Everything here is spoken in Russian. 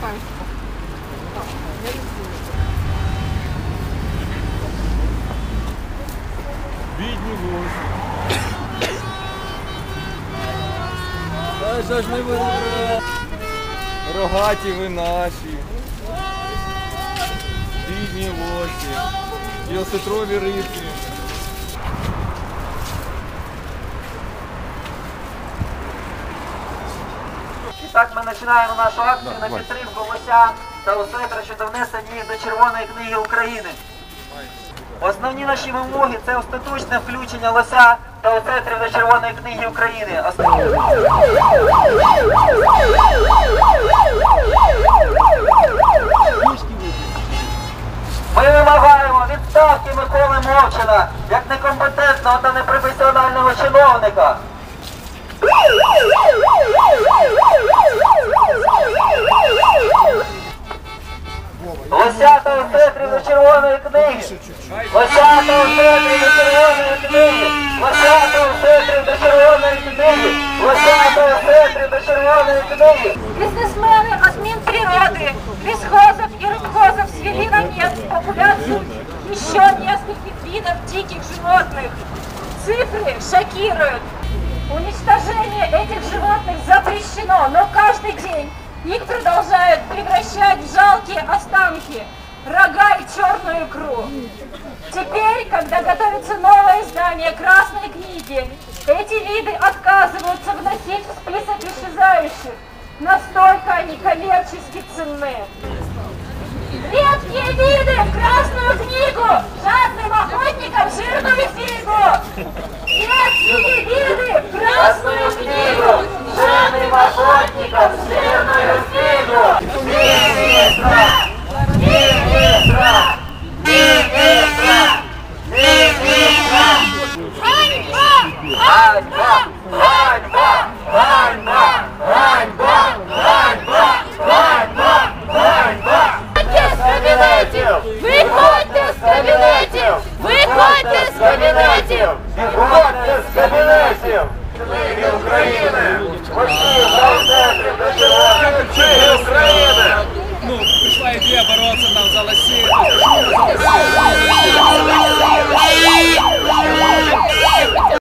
Пальство. Так, я люблю. Бідні вузи. Та ж не ви Рогаті ви наші. Бідні лосі. І рибки. Так ми починаємо нашу акцію на підтримку лося та осетра щодо внесення їх до Червоної книги України. Основні наші вимоги це остаточне включення лося та осетрів до Червоної книги України. Ми вимагаємо відставки Миколи Мовчина як некомпетентного та непрофесіонального чиновника. Лося та осетрів до червоної книги. Лося та осетрів до червоної книги. Лося та осетрів до червоної книги. Лося та осетрів до червоної книги. Бизнесмены от Минприроды, лесхозов и рыбхозов свели на нет популяцию еще нескольких видов диких животных. Цифры шокируют. Уничтожение этих животных запрещено, но каждый день их продолжают превращать в жалкие останки, рога и черную икру. Теперь, когда готовится новое издание Красной книги, эти виды отказываются вносить в список исчезающих. Настолько они коммерчески ценны. Редкие виды в Красную книгу! Жадным охотникам жирную фигу! Редкие виды в Красную книгу! Жадным охотникам жирную фигу! Министра!